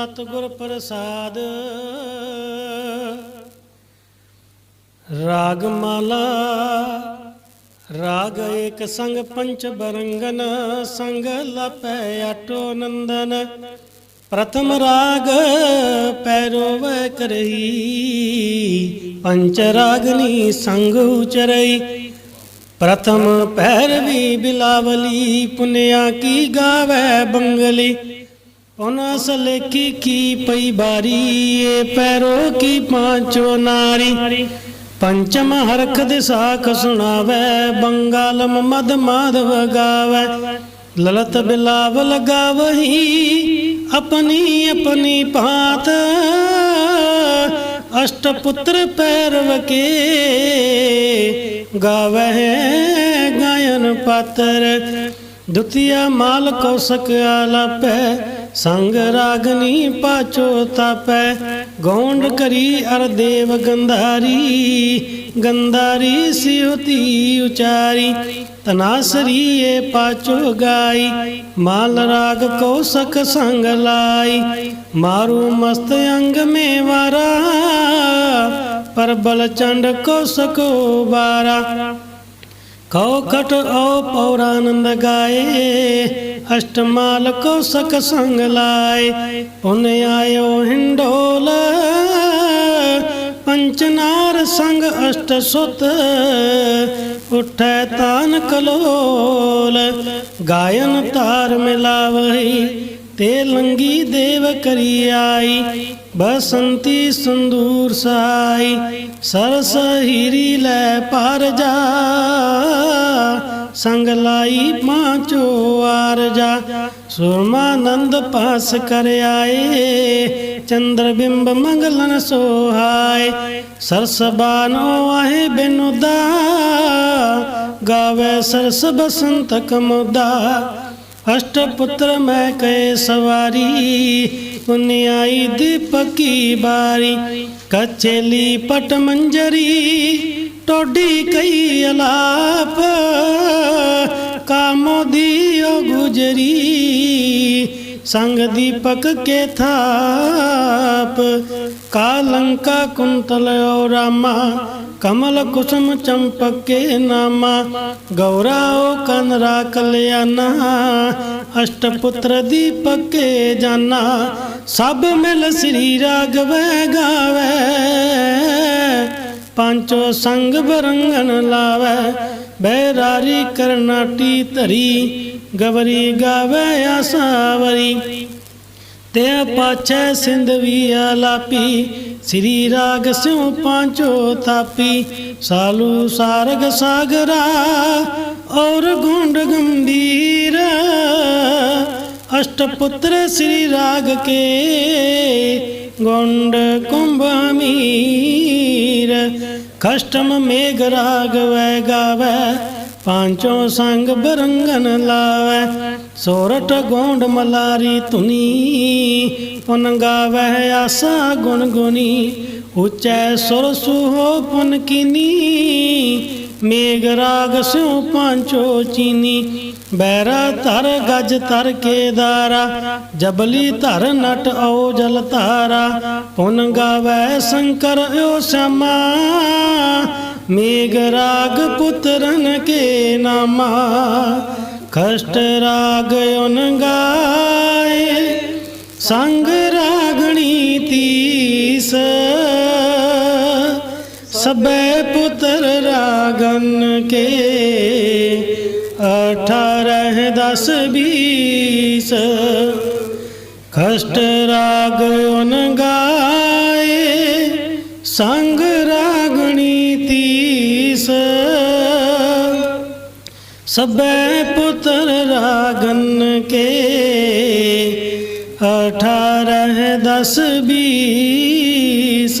ਸਤਿਗੁਰ ਪ੍ਰਸਾਦ। ਰਾਗ ਮਾਲਾ ਰਾਗ ਏਕ ਸੰਗ, ਪੰਚ ਬਰੰਗਨ ਸੰਗ ਲਪੈ ਅਟੋ ਨੰਦਨ। ਪ੍ਰਥਮ ਰਾਗ ਪੈਰੋ ਵੈ ਕਰਹੀ, ਪੰਚ ਰਾਗਨੀ ਸੰਗ ਉਚਰਈ ਪ੍ਰਥਮ ਪੈਰਵੀ ਬਿਲਾਵਲੀ, ਪੁਨਿਆ ਕੀ ਗਾਵੇ ਬੰਗਲੀ। ਉਨਸ ਲੇਖੀ ਕੀ ਪਈ ਬਾਰੀ? ਏ ਪੈਰੋ ਕੀ ਪਾਂਚੋ ਨਾਰੀ? ਪੰਚਮ ਹਰਖ ਦੇ ਸਾਖ ਸੁਣਾਵੇ, ਬੰਗਾਲਮ ਮਦ ਮਾਧਵ ਗਾਵੇ। ਲਲਤ ਬਿਲਾਵ ਗਾਵਹੀ ਆਪਣੀ ਆਪਣੀ ਭਾਤ। ਅਸ਼ਟ ਪੁੱਤਰ ਪੈਰਵ ਕੇ ਗਾਵਹਿ ਗਾਇਨ ਪਾਤਰ। ਦੁਤੀਆ ਮਾਲ ਕੌਸ਼ਕ ਸਕ ਆਲਪੈ ਸੰਗ ਰਾਗਨੀ ਪਾਚੋ ਤਾਪੈ। ਗੌਂਡ ਕਰੀ ਅਰ ਦੇਵ ਗੰਧਾਰੀ ਗੰਧਾਰੀ ਸਿਉਤੀ ਉਚਾਰੀ। ਤਨਾਸਰੀ ਏ ਪਾਚੋ ਗਾਈ, ਮਾਲ ਰਾਗ ਕੌਸ਼ਕ ਸੰਗ ਲਾਈ। ਮਾਰੂ ਮਸਤ ਅੰਗ ਮੇ ਵਾਰਾ ਪਰਬਲ ਚੰਡ ਕੋਸ਼ਕੋ ਬਾਰਾ। ਕਉ ਖਟ ਓ ਪੌਰਾਨੰਦ ਗਾਏ ਅਸ਼ਟਮਾਲ ਕੋ ਸਕ ਸੰਗ ਲਾਏ ਪੁਨ ਆਇਓ ਹਿੰਡੋਲ ਪੰਚਨਾਰ ਸੰਗ ਅਸ਼ਟ ਸੁਤ ਉਠੈ ਤਾਨ ਕਲੋਲ ਗਾਇਨ ਤਾਰ ਮਿਲਾਵਹੀ ਤੇ ਲੰਗੀ ਦੇਵ ਕਰੀ ਆਈ ਬਸੰਤੀ ਸੰਦੂਰ ਸਾਈ ਸਰਸ ਹੀਰੀ ਲੈ ਪਰ ਜਾ ਸੰਗ ਲਾਈ ਪਾਂਚੋ ਆਰ ਸੁਰਮਾਨੰਦ ਪਾਸ ਕਰ ਆਏ। ਚੰਦਰ ਬਿੰਬ ਮੰਗਲਨ ਸੋਹਾਏ। ਸਰਸ ਬਾਨੋ ਬਿਨੁਦਾ। ਗਾਵੇ ਸਰਸ ਬਸੰਤ ਕਮੁਦਾ ਅਸ਼ਟ ਪੁੱਤਰ ਮੈਂ ਕੈ ਸਵਾਰੀ। ਪੁਨਿਆਈ ਦੀਪਕੀ ਬਾਰੀ। ਕਚੇਲੀ ਪਟ ਮੰਜਰੀ। ਟੋਡੀ ਕਈ ਅਲਾਪ ਕਾਮੋ ਦੀਓ ਗੁਜਰੀ, ਸੰਗ ਦੀਪਕ ਕੇ ਥਾਪ। ਕਾਲੰਕਾ, ਕੁੰਤਲ ਓ ਰਾਮਾ, ਕਮਲ ਕੁਸਮ ਚੰਪਕ ਕੇ ਨਾਮਾ। ਓ ਕਨਰਾ ਕਲਿਆਣਾ ਅਸ਼ਟਪੁੱਤਰ ਦੀਪਕ ਕੇ ਜਾਨਾ। ਸਭ ਮਿਲ ਸ੍ਰੀ ਰਾਗਵੈ ਗਾਵੇ। ਪੰਚੋ ਸੰਗ ਬਰੰਗਨ ਲਾਵੇ, ਬੈਰਾਰੀ ਕਰਨਾਟੀ ਧਰੀ, ਗਵਰੀ ਗਾਵੇ ਆਸਾਵਰੀ ਤੇ ਪਾਛੈ ਸਿੰਧਵੀ ਲਾਪੀ, ਸ੍ਰੀ ਰਾਗ ਸਿਉ ਪਾਂਚੋ ਤਾਪੀ ਸਾਲੂ ਸਾਰਗ ਸਾਗਰਾ, ਔਰ ਗੁੰਡ ਗੰਭੀਰ। ਅਸ਼ਟ ਪੁੱਤਰ ਸ੍ਰੀ ਰਾਗ ਕੇ ਗੁੰਡ ਕੁੰਭ ਮੀਰ ਕਸ਼ਟਮ ਮੇਘ ਰਾਗ ਵੈ ਗਾਵੇ ਪਾਂਚੋ ਸੰਗ ਬਰੰਗਨ ਲਾਵੇ ਸੋਰਠ ਗੋਂਡ ਮਲਾਰੀ ਧੁਨੀ ਪੁਨ ਗਾਵੇ ਆਸਾ ਗੁਣ ਗੁਨੀ ਉਚੈ ਸੁਰ ਸੁਹੋ ਮੇਘ ਰਾਗ ਸਿਉ ਪਾਂਚੋ ਚੀਨੀ, ਬੈਰਾ ਧਰ ਗਜ ਧਰ ਕੇਦਾਰਾ ਜਬਲੀ ਧਰ ਨਟ ਓ ਜਲ ਧਾਰਾ, ਪੁਨ ਗਾਵੇ ਸ਼ੰਕਰ ਓ ਸ਼ਮਾ। ਮੇਘ ਰਾਗ ਪੁੱਤਰਨ ਕੇ ਨਾਮਾ ਕਸ਼ਟ ਰਾਗ ਉਨ ਗਾਏ, ਸੰਗ ਪੁੱਤਰ ਰਾਗਨ ਕੇ ਅਠਾਰਹ ਦਸ ਬੀਸ। ਕਸ਼ਟ ਰਾਗ ਉਨ ਗਾਏ, ਸੰਗ ਰਾਗਣੀ ਤੀਸ। ਸਬੈ ਪੁੱਤਰ ਰਾਗਨ ਕੇ ਅਠਾਰਹ ਦਸ ਬੀਸ।